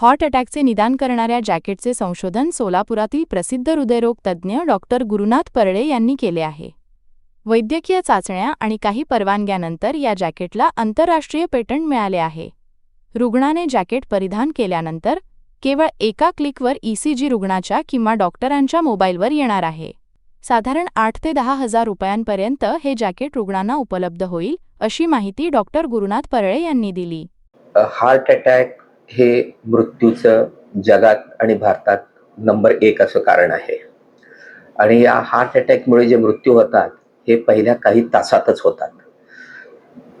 Hot अटॅकचे निदान करणाऱ्या जॅकेटचे संशोधन सोलापुरातील प्रसिद्ध हृदयरोग तज्ज्ञ डॉक्टर गुरुनाथ परळे यांनी केले आहे. वैद्यकीय चाचण्या आणि काही परवानग्यानंतर या जॅकेटला आंतरराष्ट्रीय पेटंट मिळाले आहे. रुग्णाने जॅकेट परिधान केल्यानंतर केवळ एका क्लिकवर ईसीजी रुग्णाच्या किंवा डॉक्टरांच्या मोबाईलवर येणार आहे. साधारण आठ ते दहा हजार रुपयांपर्यंत हे जॅकेट रुग्णांना उपलब्ध होईल अशी माहिती डॉक्टर गुरुनाथ परळे यांनी दिली. हार्ट अटॅक हे मृत्यूचं जगात आणि भारतात नंबर एक असं कारण आहे. आणि या हार्ट अटॅकमुळे जे मृत्यू होतात हे पहिल्या काही तासातच होतात.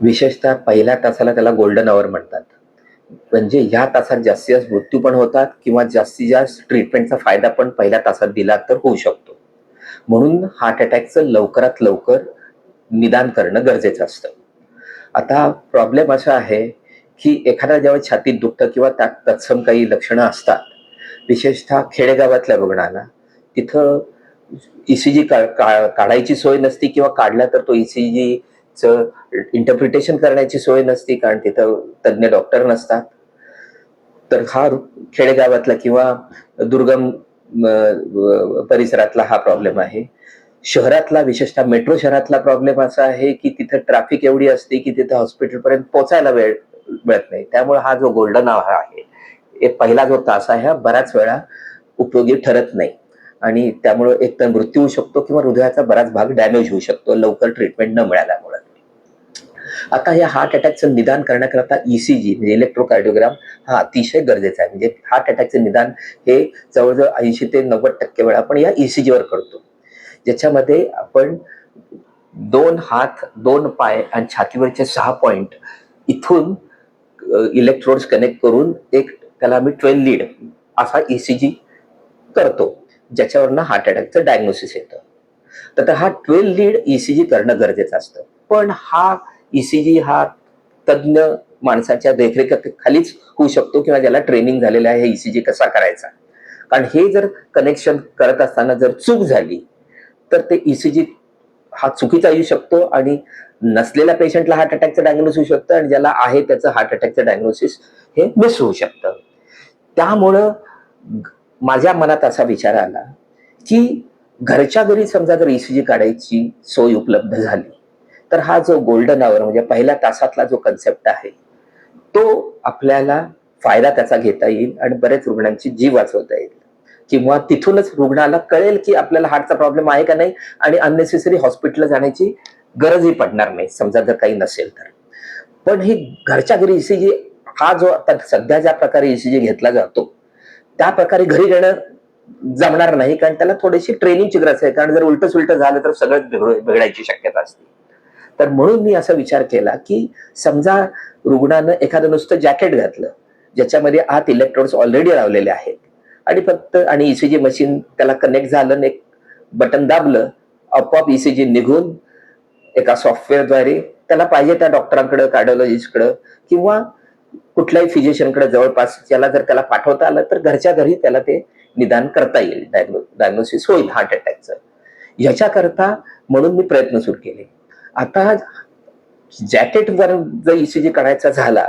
विशेषतः पहिल्या तासाला त्याला गोल्डन आवर म्हणतात. म्हणजे ह्या तासात जास्तीत जास्त मृत्यू पण होतात किंवा जास्तीत जास्त ट्रीटमेंटचा फायदा पण पहिल्या तासात दिला तर होऊ शकतो. म्हणून हार्ट अटॅकचं लवकरात लवकर निदान करणं गरजेचं असतं. आता प्रॉब्लेम असा आहे की एखाद्या जेव्हा छातीत दुखतं किंवा त्यात तत्सम काही लक्षणं असतात विशेषतः खेडेगावातल्या रुग्णाला तिथं ईसीजी का, का काढायची सोय नसती किंवा काढला तर तो ईसीजी च इंटरप्रिटेशन करण्याची सोय नसती कारण तिथं तज्ज्ञ डॉक्टर नसतात. तर हा खेडेगावातला किंवा दुर्गम परिसरातला हा प्रॉब्लेम आहे. शहरातला विशेषतः मेट्रो शहरातला प्रॉब्लेम असा आहे की तिथं ट्रॅफिक एवढी असते की तिथं हॉस्पिटलपर्यंत पोचायला वेळ मिळत नाही. त्यामुळे हा जो गोल्डन आवर आहे एक पहिला जो तास आहे हा बऱ्याच वेळा उपयोगी ठरत नाही. आणि त्यामुळे एक तर मृत्यू होऊ शकतो किंवा हृदयाचा बराच भाग डॅमेज होऊ शकतो लवकर ट्रीटमेंट न मिळाल्यामुळे. आता या हार्ट अटॅकचं निदान करण्याकरता ईसीजी म्हणजे इलेक्ट्रोकार्डिओग्राम हा अतिशय गरजेचा आहे. म्हणजे हार्ट अटॅकचं निदान हे जवळजवळ ऐंशी ते नव्वद टक्के वेळा आपण या ईसीजीवर वर करतो. ज्याच्यामध्ये आपण दोन हात दोन पाय आणि छातीवरचे सहा पॉइंट इथून इलेक्ट्रोड्स कनेक्ट करून एक त्याला आम्ही ट्वेल लीड असा ईसीजी करतो ज्याच्यावरनं हार्ट अटॅकचं डायग्नोसिस येतं. तर हा ट्वेल लीड ईसीजी करणं गरजेचं असतं. पण हा ईसीजी हा तज्ज्ञ माणसाच्या देखरेखीखालीच होऊ शकतो किंवा ज्याला ट्रेनिंग झालेलं आहे हे ईसीजी कसा करायचा? कारण हे जर कनेक्शन करत असताना जर चूक झाली तर ते ईसीजी हा चुकीचा येऊ शकतो आणि नसलेल्या पेशंटला हार्ट अटॅकचं डायग्नोसिस होऊ शकतं आणि ज्याला आहे त्याचं हार्ट अटॅकचं डायग्नोसिस हे मिस होऊ शकतं. त्यामुळं माझ्या मनात असा विचार आला की घरच्या घरी समजा जर ईसीजी काढायची सोय उपलब्ध झाली तर हा जो गोल्डन आवर म्हणजे पहिल्या तासातला जो कन्सेप्ट आहे तो आपल्याला फायदा त्याचा घेता येईल आणि बरेच रुग्णांची जीव वाचवता येईल. किंवा तिथूनच रुग्णाला कळेल की आपल्याला हार्टचा प्रॉब्लेम आहे का नाही आणि अननेसेसरी हॉस्पिटलला जाण्याची गरजही पडणार नाही समजा जर काही नसेल तर. पण ही घरच्या घरी ईसीजी हा जो आता सध्या ज्या प्रकारे ईसीजी घेतला जातो त्या प्रकारे घरी घेणं जमणार नाही कारण त्याला थोडीशी ट्रेनिंगची गरज आहे. कारण जर उलट सुलट झालं तर सगळंच बिघड- बिघडायची शक्यता असते. तर म्हणून मी असा विचार केला की समजा रुग्णानं एखादं नुसतं जॅकेट घातलं ज्याच्यामध्ये आत इलेक्ट्रॉन्स ऑलरेडी लावलेले आहेत आणि फक्त आणि ईसीजी मशीन त्याला कनेक्ट झालं आणि एक बटन दाबलं आपोआप ईसीजी निघून एका सॉफ्टवेअरद्वारे त्याला पाहिजे त्या डॉक्टरांकडे कार्डिओलॉजिस्टकडे किंवा कुठल्याही फिजिशियनकडे जवळपास ज्याला जर त्याला पाठवता आलं तर घरच्या घरी त्याला ते निदान करता येईल. डायग्नोसिस होईल हार्ट अटॅकचं ह्याच्याकरता म्हणून मी प्रयत्न सुरू केले. आता जॅकेटवर जर ईसीजी करायचा झाला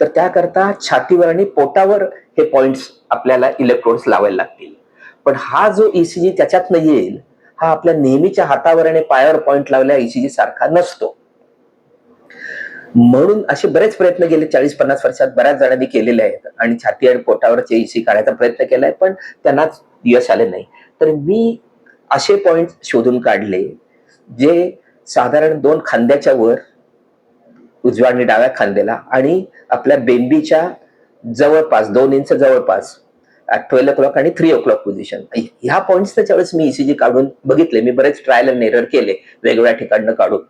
तर त्याकरता छातीवर आणि पोटावर हे पॉइंट्स आपल्याला इलेक्ट्रोड्स लावायला लागतील. पण हा जो ईसीजी त्याच्यातनं येईल हा आपल्या नेहमीच्या हातावर आणि पायावर पॉइंट लावल्या ईसीजी सारखा नसतो. म्हणून असे बरेच प्रयत्न गेले चाळीस पन्नास वर्षात बऱ्याच जणांनी केलेले आहेत आणि छाती आणि पोटावरचे ईसी काढायचा प्रयत्न केलाय पण त्यांनाच यश आले नाही. तर मी असे पॉइंट शोधून काढले जे साधारण दोन खांद्याच्या वर उजव्या आणि डाव्या खांद्याला आणि आपल्या बेंबीच्या जवळपास दोन इंच जवळपास ट्वेल्व ओ क्लॉक आणि थ्री ओ क्लॉक पोझिशन ह्या पॉईंट्सच्या ज्यावेळेस मी ईसीजी काढून बघितले. मी बरेच ट्रायल अँड एरर केले वेगवेगळ्या ठिकाणनं काढून.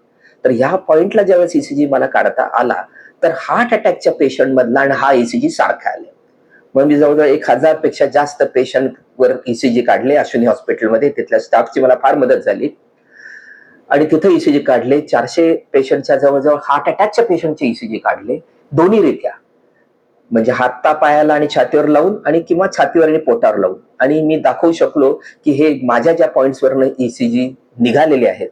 तर ह्या पॉईंटला ज्यावेळेस ईसीजी मला काढता आला तर हार्ट अटॅकच्या पेशंट मधला आणि हा ईसीजी सारखा आले. मग मी जवळजवळ एक हजारपेक्षा जास्त पेशंट वर ईसीजी काढले. अश्विनी हॉस्पिटलमध्ये तिथल्या स्टाफची मला फार मदत झाली. आणि तिथे ईसीजी काढले. चारशे पेशंटच्या जवळजवळ हार्ट अटॅकच्या पेशंटचे ईसीजी काढले. दोन्ही रित्या. म्हणजे हाता पायाला आणि छातीवर लावून आणि किंवा छातीवर आणि पोटावर लावून. आणि मी दाखवू शकलो की हे माझ्या ज्या पॉईंट्सवरनं ईसीजी निघालेले आहेत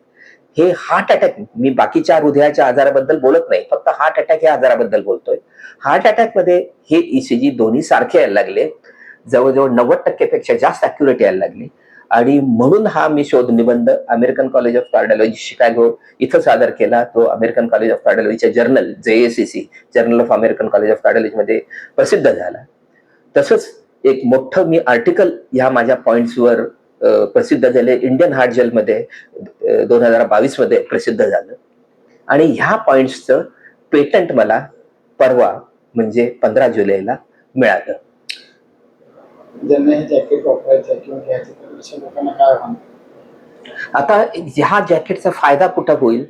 हे हार्ट अटॅक मी बाकीच्या हृदयाच्या आजाराबद्दल बोलत नाही फक्त हार्ट अटॅक या आजाराबद्दल बोलतोय. हार्ट अटॅकमध्ये हे ईसीजी दोन्ही सारखे यायला लागले. जवळजवळ नव्वद टक्केपेक्षा जास्त अॅक्युरेट यायला लागली. आणि म्हणून हा मी शोध निबंध American College of Cardiology Chicago इथं सादर केला. तो American college of कार्डिओलॉजीच्या journal JACC Journal of American College of Cardiology मध्ये प्रसिद्ध झाला. तसंच एक मोठं मी आर्टिकल ह्या माझ्या पॉइंट्सवर प्रसिद्ध झाले. इंडियन हार्ट जेलमध्ये दोन हजार बावीसमध्ये प्रसिद्ध झालं. आणि ह्या पॉइंट्सचं पेटंट मला परवा म्हणजे पंधरा जुलैला मिळालं. ज्यांना हे जॅकेट वापरायचं आहे किंवा घ्यायचं तर अशा लोकांना काय म्हणतात आता ह्या जॅकेटचा फायदा कुठं होईल?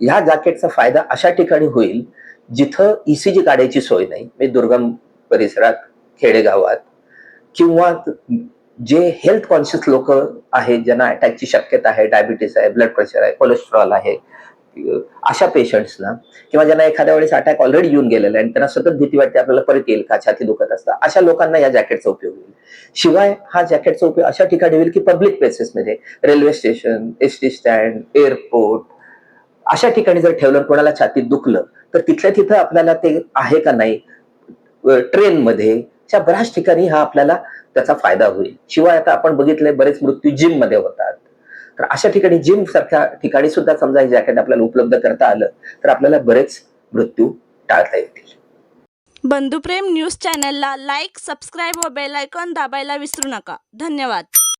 ह्या जॅकेटचा फायदा अशा ठिकाणी होईल जिथं ईसीजी काढायची सोय नाही. म्हणजे दुर्गम परिसरात खेडेगावात किंवा जे हेल्थ कॉन्शियस लोक आहेत ज्यांना अटॅकची शक्यता आहे डायबिटीस आहे ब्लड प्रेशर आहे कोलेस्ट्रॉल आहे अशा पेशंट्सना किंवा ज्यांना एखाद्या वेळेस अटॅक ऑलरेडी येऊन गेलेला आहे आणि त्यांना सतत भीती वाटते आपल्याला परत येईल का? छाती दुखत असतात अशा लोकांना या जॅकेटचा उपयोग होईल. शिवाय हा जॅकेटचा उपयोग अशा ठिकाणी होईल की public प्लेसेसमध्ये railway station S T stand airport अशा ठिकाणी जर ठेवलं कोणाला छातीत दुखलं तर तिथल्या तिथं आपल्याला ते आहे का नाही ट्रेनमध्ये अशा बऱ्याच ठिकाणी हा आपल्याला त्याचा फायदा होईल. शिवाय आता आपण बघितलंय बरेच मृत्यू जिममध्ये होतात. तर अशा ठिकाणी जिम सारख्या ठिकाणी सुद्धा समजा हे जॅकेट आपल्याला उपलब्ध करता आलं तर आपल्याला बरेच मृत्यू टाळता येतील. बंधुप्रेम न्यूज चॅनलला लाईक सबस्क्राईब व बेल आयकॉन दाबायला विसरू नका. धन्यवाद.